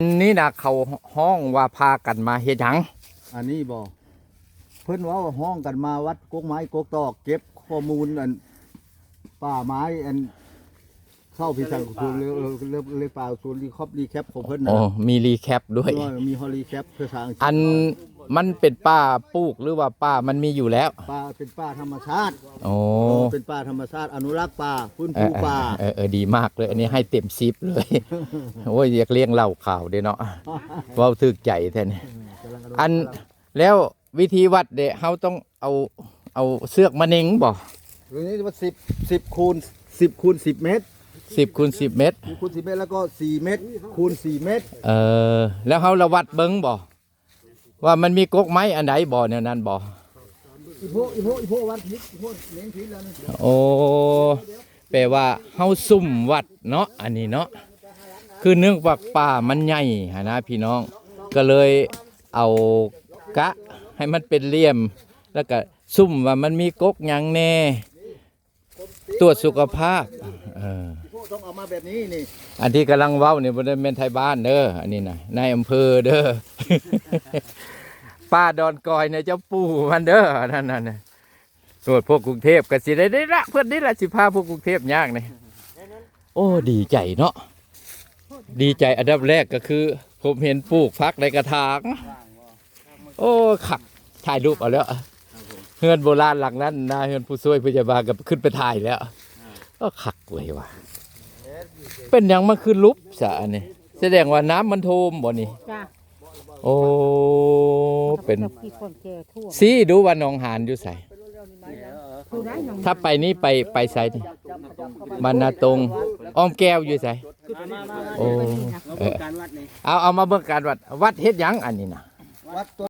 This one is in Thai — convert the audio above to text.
นี่นะเขาห้องว่าพากันมาเฮ็ดหยังอันนี้บอกเพิ่นว่าห้องกันมาวัดกกไม้กกตอกเก็บข้อมูลอันป่าไม้อันเข้าพิจารณาเรื่องเรื่องเรื่องป่าส่วนรีครอบรีแคปของเพิ่นนะอ๋อมีรีแคปด้วย มีฮอลรีแคปภาษาอังกฤษอัน มันเป็นป้าปลูกหรือว่าป้ามันมีอยู่แล้วป่าเป็นป่าธรรมชาติโอ้เป็นป่าธรรมชาติอนุรักษ์ป่าฟื้นเอฟูอป่าเออเออดีมากเลย อันนี้ให้เต็มซิปเลยโอ้ยอยากเลี้ยงเหล่าข่าวเด้เนาะเว้าถึกใจแท้นี่อันแล้ววิธีวัดเด้เฮาต้องเอาเอาเสือกมาเน่งบ่หรือนี่ว่าสิบสิบคูณสิบคูณสิบเมตร10คูณ10เมตรคูณสิบเมตรแล้วก็สี่เมตรคูณสี่เมตรเออแล้วเฮาระวัดเบิ่งบ่ ว่ามันมีกกไม้อันใดบ่แนวนั้นบ่อีโพอีโพอีโพวันพิษอีโพเลี้ยงพิษแล้วนี่โอ้แปลว่าเฮาซุ่มวัดเนาะอันนี้เนาะคือเนื่องว่าป่ามันใหญ่หนนะพี่น้อง ก็เลยเอากะให้มันเป็นเหลี่ยม แล้วก็ซุ่มว่ามันมีกกหยังแน่ ตรวจสุขภาพเอออีโพ ต้องเอามาแบบนี้นี่ อันที่กำลังเว้าเนี่ยบ่ได้แม่นไทยบ้านเด้ออันนี้นะนายอำเภอเด้อ ป้าดอนกอยเนี่ยเจ้าปู่มันเด้อนั่นนั่นน่ะส่วนพวกกรุงเทพก็สิได้ได้ละเพื่อนนี่ละสิพาพวกกรุงเทพยากนี่โอ้ดีใจเนาะดีใจอันดับแรกก็คือ ผมเห็นปลูกพักในกระถางโอ้ขักถ่ายรูปเอาแล้วเฮือนโบราณหลังนั้นนะเฮือนผู้ช่วยพยาบาลก็ขึ้นไปถ่ายแล้วก็ขักเว้ยว่ะ เป็นหยังมันคือลุบสะอันนี้แสดงว่าน้ำมันโทมบ่นี่จ้าโอ้เป็นกี่คนแก่ทั่วซีดูว่าหนองหานอยู่ใส่ผู้ได้น้องถ้าไปนี่ไปไปใส่นี่บรรณาตรงอ้อมแก้วอยู่ใส่โอ้เออเอาเอามาเบิ่งการวัดวัดเฮ็ดหยังอันนี้นะวัดตัว